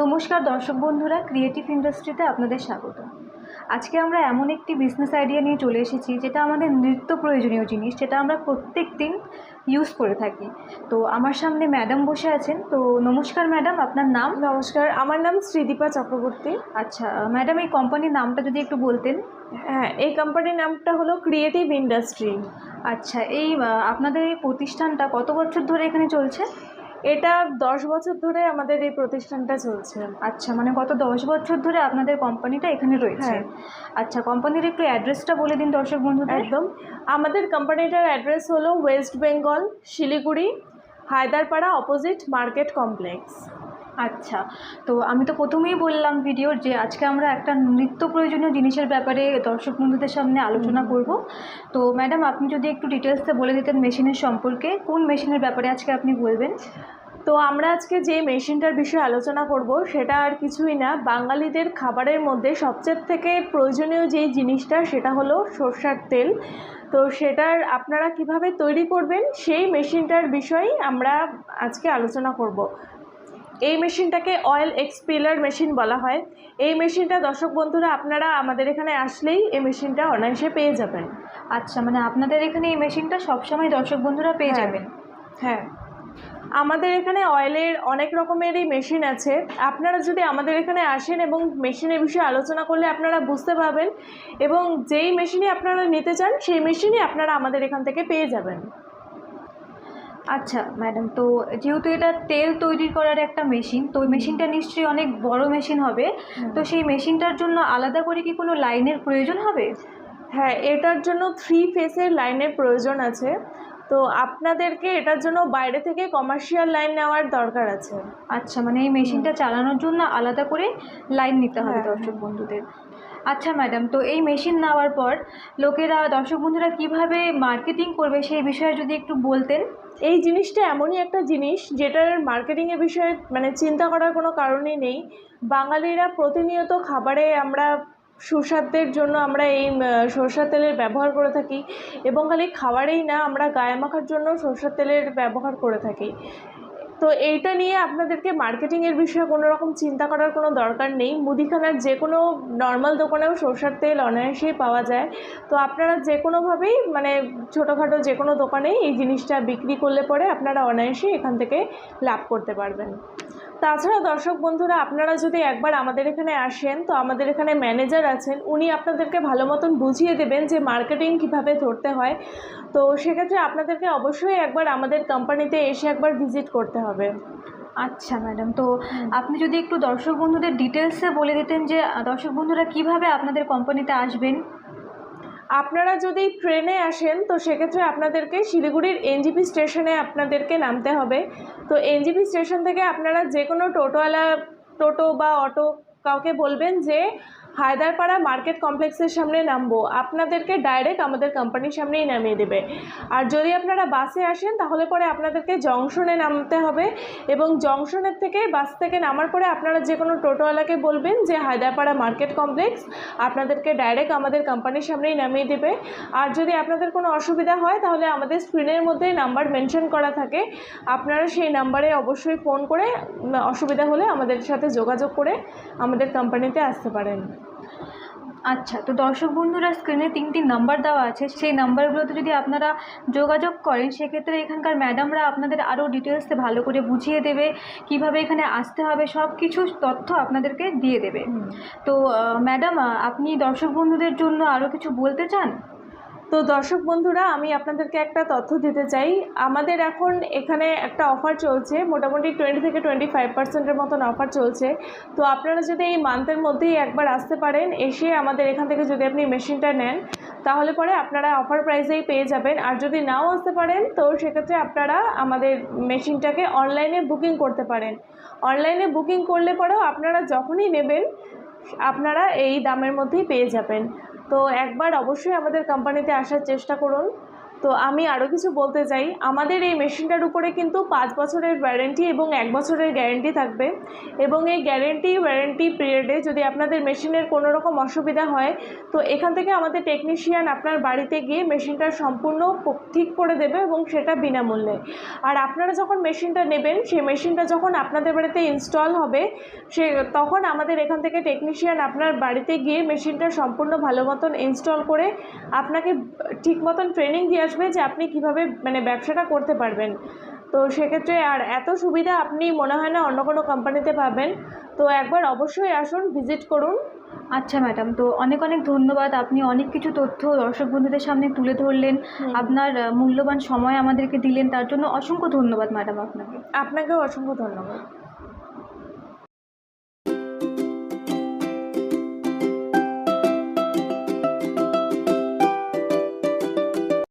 নমস্কার দর্শক বন্ধুরা ক্রিয়েটিভ ইন্ডাস্ট্রিতে আপনাদের স্বাগত। আজকে আমরা এমন একটি বিজনেস আইডিয়া নিয়ে চলে এসেছি যেটা আমাদের নিত্য প্রয়োজনীয় জিনিস যেটা আমরা প্রত্যেক দিন ইউজ করে থাকি। তো আমার সামনে ম্যাডাম বসে আছেন তো নমস্কার ম্যাডাম আপনার নাম? নমস্কার আমার নাম শ্রীদীপা চক্রবর্তী। আচ্ছা ম্যাডাম এই কোম্পানির নামটা যদি একটু বলতেন। হ্যাঁ এই কোম্পানির নামটা হলো ক্রিয়েটিভ ইন্ডাস্ট্রি আচ্ছা এই আপনাদের এই প্রতিষ্ঠানটা কত বছর ধরে এখানে চলছে? এটা দশ বছর ধরে আমাদের এই প্রতিষ্ঠানটা চলছে। আচ্ছা মানে গত দশ বছর ধরে আপনাদের কোম্পানিটা এখানে রয়েছে। হ্যাঁ। আচ্ছা কোম্পানির একটু অ্যাড্রেসটা বলে দিন দর্শক বন্ধুদের। একদম। আমাদের কোম্পানিটার অ্যাড্রেস হলো West Bengal Siliguri Haiderpara opposite market complex আচ্ছা তো আমি তো প্রথমেই বললাম ভিডিওর যে আজকে আমরা একটা নিত্য প্রয়োজনীয় জিনিসের ব্যাপারে দর্শক বন্ধুদের সামনে আলোচনা করব। তো ম্যাডাম আপনি যদি একটু ডিটেলসে বলে দিতেন মেশিনের সম্পর্কে কোন মেশিনের ব্যাপারে আজকে আপনি বলবেন? তো আমরা আজকে যে মেশিনটার বিষয়ে আলোচনা করব সেটা আর কিছুই না বাঙালিদের খাবারের মধ্যে সবচেয়ে থেকে প্রয়োজনীয় যেই জিনিসটা সেটা হলো সর্ষার তেল। তো সেটার আপনারা কীভাবে তৈরি করবেন সেই মেশিনটার বিষয়েই আমরা আজকে আলোচনা করব। এই মেশিনটাকে অয়েল এক্সপিলার মেশিন বলা হয়। এই মেশিনটা দর্শক বন্ধুরা আপনারা আমাদের এখানে আসলেই এই মেশিনটা অনায়াসে পেয়ে যাবেন। আচ্ছা মানে আপনাদের এখানে এই মেশিনটা সবসময় দর্শক বন্ধুরা পেয়ে হ্যাঁ। যাবেন? হ্যাঁ। আমাদের এখানে অয়েলের অনেক রকমেরই মেশিন আছে। আপনারা যদি আমাদের এখানে আসেন এবং মেশিনের বিষয়ে আলোচনা করলে আপনারা বুঝতে পারবেন এবং যেই মেশিনই আপনারা নিতে চান সেই মেশিনই আপনারা আমাদের এখান থেকে পেয়ে যাবেন। আচ্ছা ম্যাডাম তো যেহেতু এটা তেল তৈরি করার একটা মেশিন তো ওই মেশিনটা নিশ্চয়ই অনেক বড় মেশিন হবে। তো সেই মেশিনটার জন্য আলাদা করে কি কোনো লাইনের প্রয়োজন হবে? হ্যাঁ এটার জন্য থ্রি ফেসের লাইনের প্রয়োজন আছে। তো আপনাদেরকে এটার জন্য বাইরে থেকে কমার্শিয়াল লাইন নেওয়ার দরকার আছে। আচ্ছা মানে এই মেশিনটা চালানোর জন্য আলাদা করে লাইন নিতে হবে হ্যাঁ, দর্শক বন্ধুদের। আচ্ছা ম্যাডাম তো এই মেশিন নেওয়ার পর লোকেরা, দর্শক বন্ধুরা কীভাবে মার্কেটিং করবে সেই বিষয়ে যদি একটু বলতেন? এই জিনিসটা এমনই একটা জিনিস যেটার মার্কেটিংয়ের বিষয়ে মানে চিন্তা করার কোনো কারণই নেই। বাঙালিরা প্রতিনিয়ত খাবারে আমরা সুস্বাদের জন্য আমরা এই সরষের তেলের ব্যবহার করে থাকি এবং খালি খাবারেই না, আমরা গায়ে মাখার জন্য সরষের তেলের ব্যবহার করে থাকি। তো এইটা নিয়ে আপনাদেরকে মার্কেটিংয়ের বিষয়ে কোনো রকম চিন্তা করার কোনো দরকার নেই। মুদিখানার যে কোনো নর্মাল দোকানেও সরষের তেল অনায়াসেই পাওয়া যায়। তো আপনারা যে কোনোভাবেই মানে ছোটোখাটো যে কোনো দোকানেই এই জিনিসটা বিক্রি করলে পরে আপনারা অনায়াসেই এখান থেকে লাভ করতে পারবেন। তাছাড়া দর্শক বন্ধুরা, আপনারা যদি একবার আমাদের এখানে আসেন, তো আমাদের এখানে ম্যানেজার আছেন, উনি আপনাদেরকে ভালো মতন বুঝিয়ে দেবেন যে মার্কেটিং কীভাবে ধরতে হয়। তো সেক্ষেত্রে আপনাদেরকে অবশ্যই একবার আমাদের কোম্পানিতে এসে একবার ভিজিট করতে হবে। আচ্ছা ম্যাডাম তো আপনি যদি একটু দর্শক বন্ধুদের ডিটেলসে বলে দিতেন যে, দর্শক বন্ধুরা কীভাবে আপনাদের কোম্পানিতে আসবেন? আপনারা যদি ট্রেনে আসেন, তো সেক্ষেত্রে আপনাদেরকে শিলিগুড়ির এনজিপি স্টেশনে আপনাদেরকে নামতে হবে। তো এনজিপি স্টেশন থেকে আপনারা যে কোনো টোটোওয়ালা, টোটো বা অটো কাউকে বলবেন যে হায়দারপাড়া মার্কেট কমপ্লেক্সের সামনে নামবো। আপনাদেরকে ডাইরেক্ট আমাদের কোম্পানির সামনেই নামিয়ে দেবে। আর যদি আপনারা বাসে আসেন, তাহলে পরে আপনাদেরকে জংশনে নামতে হবে এবং জংশনের থেকে বাস থেকে নামার পরে আপনারা যে কোনো টোটোওয়ালাকে বলবেন যে, হায়দারপাড়া মার্কেট কমপ্লেক্স আপনাদেরকে ডাইরেক্ট আমাদের কোম্পানির সামনেই নামিয়ে দেবে। আর যদি আপনাদের কোনো অসুবিধা হয়, তাহলে আমাদের স্ক্রিনের মধ্যে নাম্বার মেনশন করা থাকে। আপনারা সেই নাম্বারে অবশ্যই ফোন করে অসুবিধা হলে আমাদের সাথে যোগাযোগ করে আমাদের কোম্পানিতে আসতে পারেন। আচ্ছা তো দর্শক বন্ধুরা স্ক্রিনে তিনটি নাম্বার দেওয়া আছে। সেই নাম্বারগুলোতে যদি আপনারা যোগাযোগ করেন সেক্ষেত্রে এখানকার ম্যাডামরা আপনাদের আরও ডিটেলসে ভালো করে বুঝিয়ে দেবে কীভাবে এখানে আসতে হবে সব কিছু তথ্য আপনাদেরকে দিয়ে দেবে। তো ম্যাডাম আপনি দর্শক বন্ধুদের জন্য আরও কিছু বলতে চান? তো দর্শক বন্ধুরা, আমি আপনাদেরকে একটা তথ্য দিতে চাই। আমাদের এখন এখানে একটা অফার চলছে, মোটামুটি টোয়েন্টি থেকে টোয়েন্টি ফাইভ পার্সেন্টের মতন অফার চলছে। তো আপনারা যদি এই মান্থের মধ্যেই একবার আসতে পারেন, এসে আমাদের এখান থেকে যদি আপনি মেশিনটা নেন, তাহলে পরে আপনারা অফার প্রাইসেই পেয়ে যাবেন। আর যদি নাও আসতে পারেন, তো সেক্ষেত্রে আপনারা আমাদের মেশিনটাকে অনলাইনে বুকিং করতে পারেন। অনলাইনে বুকিং করলে পরেও আপনারা যখনই নেবেন, আপনারা এই দামের মধ্যেই পেয়ে যাবেন। তো একবার অবশ্যই আমাদের কোম্পানিতে আসার চেষ্টা করুন। তো আমি আরও কিছু বলতে চাই। আমাদের এই মেশিনটার উপরে কিন্তু পাঁচ বছরের ওয়ারেন্টি এবং এক বছরের গ্যারেন্টি থাকবে। এবং এই গ্যারেন্টি ওয়ারেন্টি পিরিয়ডে যদি আপনাদের মেশিনের কোনো রকম অসুবিধা হয়, তো এখান থেকে আমাদের টেকনিশিয়ান আপনার বাড়িতে গিয়ে মেশিনটা সম্পূর্ণ ঠিক করে দেবে এবং সেটা বিনামূল্যে। আর আপনারা যখন মেশিনটা নেবেন, সেই মেশিনটা যখন আপনাদের বাড়িতে ইনস্টল হবে, সে তখন আমাদের এখান থেকে টেকনিশিয়ান আপনার বাড়িতে গিয়ে মেশিনটা সম্পূর্ণ ভালো মতন ইনস্টল করে, আপনাকে ঠিক মতন ট্রেনিং দিয়ে আসবে যে আপনি কীভাবে মানে ব্যবসাটা করতে পারবেন। তো সেক্ষেত্রে আর এত সুবিধা আপনি মনে হয় না অন্য কোনো কোম্পানিতে পাবেন। তো একবার অবশ্যই আসুন ভিজিট করুন। আচ্ছা ম্যাডাম তো অনেক অনেক ধন্যবাদ। আপনি অনেক কিছু তথ্য দর্শক বন্ধুদের সামনে তুলে ধরলেন। আপনার মূল্যবান সময় আমাদেরকে দিলেন। তার জন্য অসংখ্য ধন্যবাদ ম্যাডাম আপনাকে। আপনাকেও অসংখ্য ধন্যবাদ।